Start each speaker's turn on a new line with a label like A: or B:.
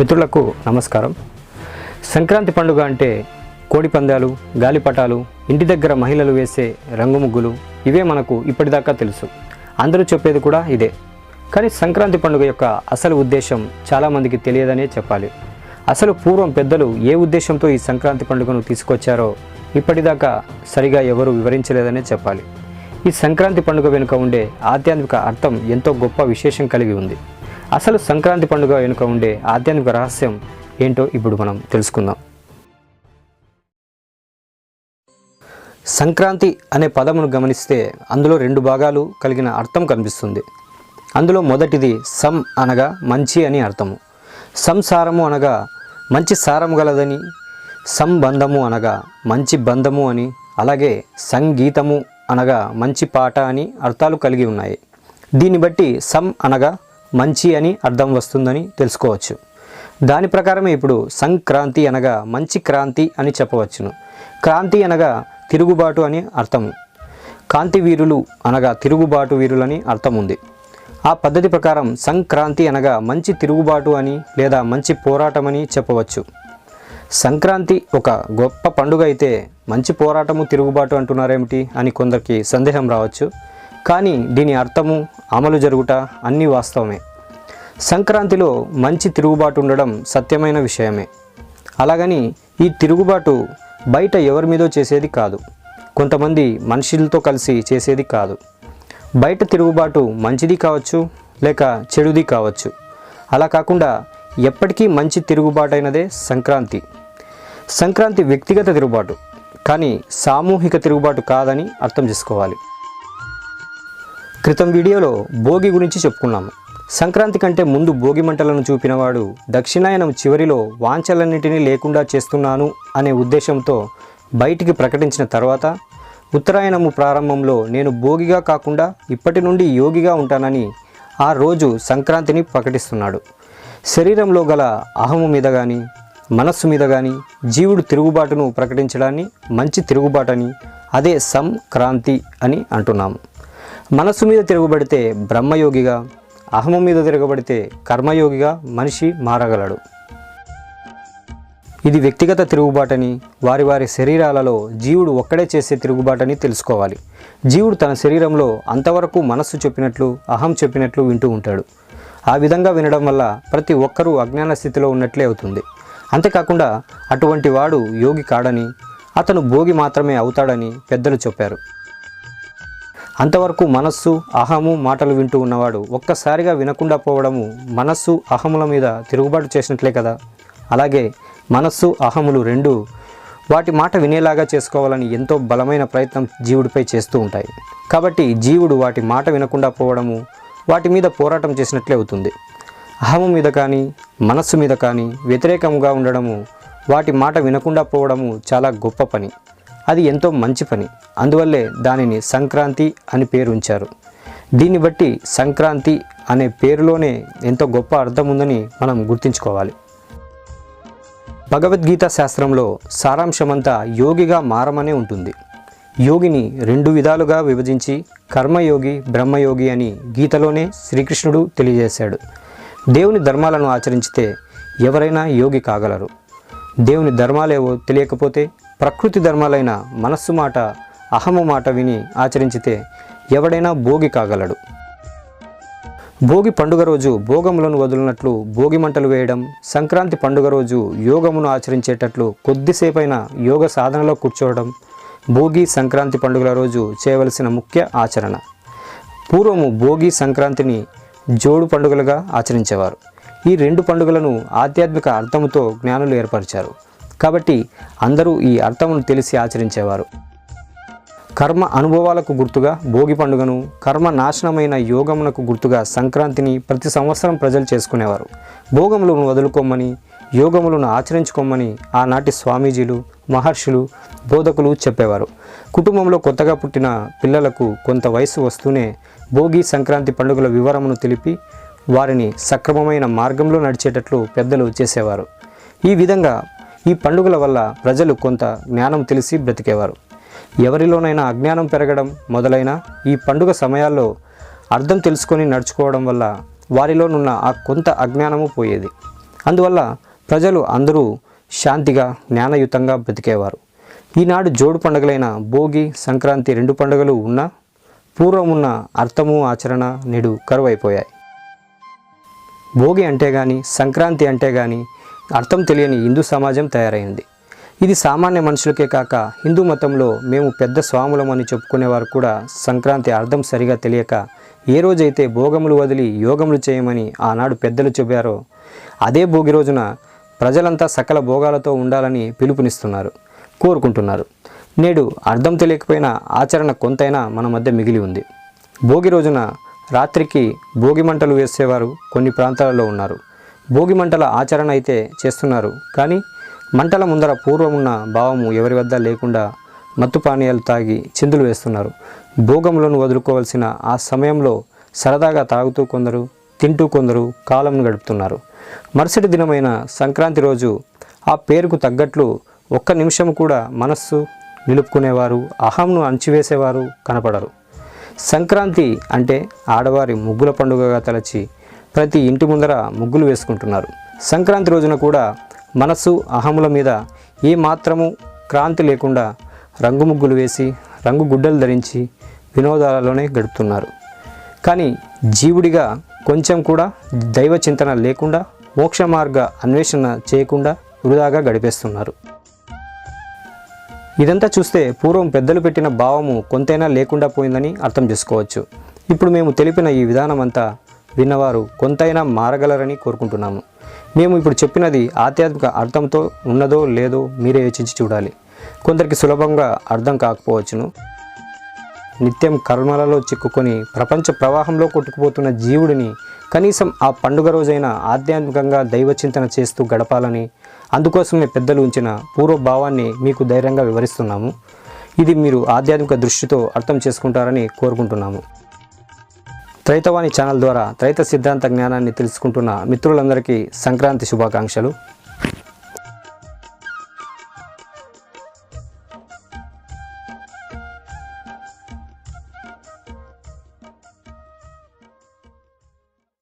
A: మిత్రులకు నమస్కారం. సంక్రాంతి పండుగ అంటే కోడిపందాలు గాలిపటాలు ఇంటి దగ్గర మహిళలు వేసే రంగు ముగ్గులు ఇవే మనకు ఇప్పటిదాకా తెలుసు. అందరూ చెప్పేది కూడా ఇదే. కానీ సంక్రాంతి పండుగ యొక్క అసలు ఉద్దేశం చాలామందికి తెలియదనే చెప్పాలి. అసలు పూర్వం పెద్దలు ఏ ఉద్దేశంతో ఈ సంక్రాంతి పండుగను తీసుకొచ్చారో ఇప్పటిదాకా సరిగా ఎవరు వివరించలేదనే చెప్పాలి. ఈ సంక్రాంతి పండుగ వెనుక ఉండే ఆధ్యాత్మిక అర్థం ఎంతో గొప్ప విశేషం కలిగి ఉంది. అసలు సంక్రాంతి పండుగ వెనుక ఉండే ఆధ్యాత్మిక రహస్యం ఏంటో ఇప్పుడు మనం తెలుసుకుందాం. సంక్రాంతి అనే పదమును గమనిస్తే అందులో రెండు భాగాలు కలిగిన అర్థం కనిపిస్తుంది. అందులో మొదటిది సం అనగా మంచి అని అర్థము. సంసారము అనగా మంచి సారము గలదని సంబంధము అనగా మంచి బంధము అని అలాగే సంగీతము అనగా మంచి పాట అని అర్థాలు కలిగి ఉన్నాయి. దీన్ని బట్టి సం అనగా మంచి అని అర్థం వస్తుందని తెలుసుకోవచ్చు. దాని ప్రకారమే ఇప్పుడు సంక్రాంతి అనగా మంచి క్రాంతి అని చెప్పవచ్చును. క్రాంతి అనగా తిరుగుబాటు అని అర్థము కాంతి వీరులు అనగా తిరుగుబాటు వీరులని అర్థం ఉంది. ఆ పద్ధతి ప్రకారం సంక్రాంతి అనగా మంచి తిరుగుబాటు అని లేదా మంచి పోరాటం అని చెప్పవచ్చు. సంక్రాంతి ఒక గొప్ప పండుగ అయితే మంచి పోరాటము తిరుగుబాటు అంటున్నారేమిటి అని కొందరికి సందేహం రావచ్చు. కానీ దీని అర్థము అమలు జరుగుట అన్నీ వాస్తవమే. సంక్రాంతిలో మంచి తిరుగుబాటు ఉండడం సత్యమైన విషయమే. అలాగని ఈ తిరుగుబాటు బయట ఎవరి మీదో చేసేది కాదు. కొంతమంది మనుషులతో కలిసి చేసేది కాదు. బయట తిరుగుబాటు మంచిది కావచ్చు లేక చెడుది కావచ్చు. అలా కాకుండా ఎప్పటికీ మంచి తిరుగుబాటైనదే సంక్రాంతి. సంక్రాంతి వ్యక్తిగత తిరుగుబాటు కానీ సామూహిక తిరుగుబాటు కాదని అర్థం చేసుకోవాలి. క్రితం వీడియోలో భోగి గురించి చెప్పుకున్నాము. సంక్రాంతి కంటే ముందు భోగి మంటలను చూపినవాడు దక్షిణాయనం చివరిలో వాంఛలన్నిటినీ లేకుండా చేస్తున్నాను అనే ఉద్దేశంతో బయటికి ప్రకటించిన తర్వాత ఉత్తరాయణము ప్రారంభంలో నేను భోగిగా కాకుండా ఇప్పటి నుండి యోగిగా ఉంటానని ఆ రోజు సంక్రాంతిని ప్రకటిస్తున్నాడు. శరీరంలో గల అహము మీద కానీ మనస్సు మీద కానీ జీవుడు తిరుగుబాటును ప్రకటించడాన్ని మంచి తిరుగుబాటని అదే సంక్రాంతి అని అంటున్నాము. మనస్సు మీద తిరుగుబడితే బ్రహ్మయోగిగా అహము మీద తిరగబడితే కర్మయోగిగా మనిషి మారగలడు. ఇది వ్యక్తిగత తిరుగుబాటని వారి వారి శరీరాలలో జీవుడు ఒక్కడే చేసే తిరుగుబాటని తెలుసుకోవాలి. జీవుడు తన శరీరంలో అంతవరకు మనస్సు చెప్పినట్లు అహం చెప్పినట్లు వింటూ ఉంటాడు. ఆ విధంగా వినడం వల్ల ప్రతి ఒక్కరూ అజ్ఞాన స్థితిలో ఉన్నట్లే అవుతుంది. అంతేకాకుండా అటువంటి వాడు యోగి కాడని అతను భోగి మాత్రమే అవుతాడని పెద్దలు చెప్పారు. అంతవరకు మనస్సు అహము మాటలు వింటూ ఉన్నవాడు ఒక్కసారిగా వినకుండా పోవడము మనస్సు అహముల మీద తిరుగుబాటు చేసినట్లే కదా? అలాగే మనస్సు అహములు రెండు వాటి మాట వినేలాగా చేసుకోవాలని ఎంతో బలమైన ప్రయత్నం జీవుడిపై చేస్తూ ఉంటాయి. కాబట్టి జీవుడు వాటి మాట వినకుండా పోవడము వాటి మీద పోరాటం చేసినట్లే అవుతుంది. అహము మీద కానీ మనస్సు మీద కానీ వ్యతిరేకంగా ఉండడము వాటి మాట వినకుండా పోవడము చాలా గొప్ప పని. అది ఎంతో మంచి పని. అందువల్లే దానిని సంక్రాంతి అని పేరు ఉంచారు. దీన్ని బట్టి సంక్రాంతి అనే పేరులోనే ఎంతో గొప్ప అర్థం ఉందని మనం గుర్తుంచుకోవాలి. భగవద్గీత శాస్త్రంలో సారాంశమంతా యోగిగా మారమనే ఉంటుంది. యోగిని రెండు విధాలుగా విభజించి కర్మయోగి బ్రహ్మయోగి అని గీతలోనే శ్రీకృష్ణుడు తెలియజేశాడు. దేవుని ధర్మాలను ఆచరించితే ఎవరైనా యోగి కాగలరు. దేవుని ధర్మాలేవో తెలియకపోతే ప్రకృతి ధర్మాలైన మనస్సు మాట అహము మాట విని ఆచరించితే ఎవడైనా భోగి కాగలడు. భోగి పండుగ రోజు భోగములను వదులునట్లు భోగి మంటలు వేయడం సంక్రాంతి పండుగ రోజు యోగమును ఆచరించేటట్లు కొద్దిసేపైన యోగ సాధనలో కూర్చోవడం భోగి సంక్రాంతి పండుగల రోజు చేయవలసిన ముఖ్య ఆచరణ. పూర్వము భోగి సంక్రాంతిని జోడు పండుగలుగా ఆచరించేవారు. ఈ రెండు పండుగలను ఆధ్యాత్మిక అర్థముతో జ్ఞానులు ఏర్పరిచారు. కాబట్టి అందరూ ఈ అర్థమును తెలిసి ఆచరించేవారు. కర్మ అనుభవాలకు గుర్తుగా భోగి పండుగను కర్మ నాశనమైన యోగమునకు గుర్తుగా సంక్రాంతిని ప్రతి సంవత్సరం ప్రజలు చేసుకునేవారు. భోగములను వదులుకోమని యోగములను ఆచరించుకోమని ఆనాటి స్వామీజీలు మహర్షులు బోధకులు చెప్పేవారు. కుటుంబంలో కొత్తగా పుట్టిన పిల్లలకు కొంత వయసు వస్తూనే భోగి సంక్రాంతి పండుగల వివరమును తెలిపి వారిని సక్రమమైన మార్గంలో నడిచేటట్లు పెద్దలు చేసేవారు. ఈ విధంగా ఈ పండుగల వల్ల ప్రజలు కొంత జ్ఞానం తెలిసి బ్రతికేవారు. ఎవరిలోనైనా అజ్ఞానం పెరగడం మొదలైన ఈ పండుగ సమయాల్లో అర్థం తెలుసుకొని నడుచుకోవడం వల్ల వారిలోనున్న ఆ కొంత అజ్ఞానము పోయేది. అందువల్ల ప్రజలు అందరూ శాంతిగా జ్ఞానయుతంగా బ్రతికేవారు. ఈనాడు జోడు పండుగలైన భోగి సంక్రాంతి రెండు పండుగలు ఉన్నా పూర్వం ఉన్న అర్థము ఆచరణ నేడు కరువైపోయాయి. భోగి అంటే కానీ సంక్రాంతి అంటే కానీ అర్థం తెలియని హిందూ సమాజం తయారైంది. ఇది సామాన్య మనుషులకే కాక హిందూ మతంలో మేము పెద్ద స్వాములం అని చెప్పుకునేవారు కూడా సంక్రాంతి అర్థం సరిగా తెలియక ఏ రోజైతే భోగములు వదిలి యోగములు చేయమని ఆనాడు పెద్దలు చెప్పారో అదే భోగి రోజున ప్రజలంతా సకల భోగాలతో ఉండాలని పిలుపునిస్తున్నారు కోరుకుంటున్నారు. నేడు అర్థం తెలియకపోయినా ఆచరణ కొంతైనా మన మధ్య మిగిలి ఉంది. భోగి రోజున రాత్రికి భోగి మంటలు వేసేవారు కొన్ని ప్రాంతాలలో ఉన్నారు. భోగి మంటల ఆచరణ అయితే చేస్తున్నారు. కానీ మంటల ముందర పూర్వమున్న భావము ఎవరి వద్ద లేకుండా మత్తు పానీయాలు తాగి చిందులు వేస్తున్నారు. భోగములను వదులుకోవాల్సిన ఆ సమయంలో సరదాగా తాగుతూ కొందరు తింటూ కొందరు కాలంను గడుపుతున్నారు. మరుసటి దినమైన సంక్రాంతి రోజు ఆ పేరుకు తగ్గట్లు ఒక్క నిమిషం కూడా మనస్సు నిలుపుకునేవారు అహంను అణచివేసేవారు కనపడరు. సంక్రాంతి అంటే ఆడవారి ముగ్గుల పండుగగా తలచి ప్రతి ఇంటి ముందర ముగ్గులు వేసుకుంటున్నారు. సంక్రాంతి రోజున కూడా మనస్సు అహముల మీద ఏ మాత్రము క్రాంతి లేకుండా రంగు ముగ్గులు వేసి రంగు గుడ్డలు ధరించి వినోదాలలోనే గడుపుతున్నారు. కానీ జీవుడిగా కొంచెం కూడా దైవ చింతన లేకుండా మోక్ష మార్గ అన్వేషణ చేయకుండా వృధాగా గడిపేస్తున్నారు. ఇదంతా చూస్తే పూర్వం పెద్దలు పెట్టిన భావము కొంతైనా లేకుండా పోయిందని అర్థం చేసుకోవచ్చు. ఇప్పుడు మేము తెలిపిన ఈ విధానం అంతా విన్నవారు కొంతైనా మారగలరని కోరుకుంటున్నాము. మేము ఇప్పుడు చెప్పినది ఆధ్యాత్మిక అర్థంతో ఉన్నదో లేదో మీరే యోచించి చూడాలి. కొందరికి సులభంగా అర్థం కాకపోవచ్చును. నిత్యం కర్మలలో చిక్కుకొని ప్రపంచ ప్రవాహంలో కొట్టుకుపోతున్న జీవుడిని కనీసం ఆ పండుగ రోజైన ఆధ్యాత్మికంగా దైవచింతన చేస్తూ గడపాలని అందుకోసమే పెద్దలు ఉంచిన పూర్వభావాన్ని మీకు ధైర్యంగా వివరిస్తున్నాము. ఇది మీరు ఆధ్యాత్మిక దృష్టితో అర్థం చేసుకుంటారని కోరుకుంటున్నాము. త్రైతవాణి ఛానల్ ద్వారా త్రైత సిద్ధాంత జ్ఞానాన్ని తెలుసుకుంటున్న మిత్రులందరికీ సంక్రాంతి శుభాకాంక్షలు.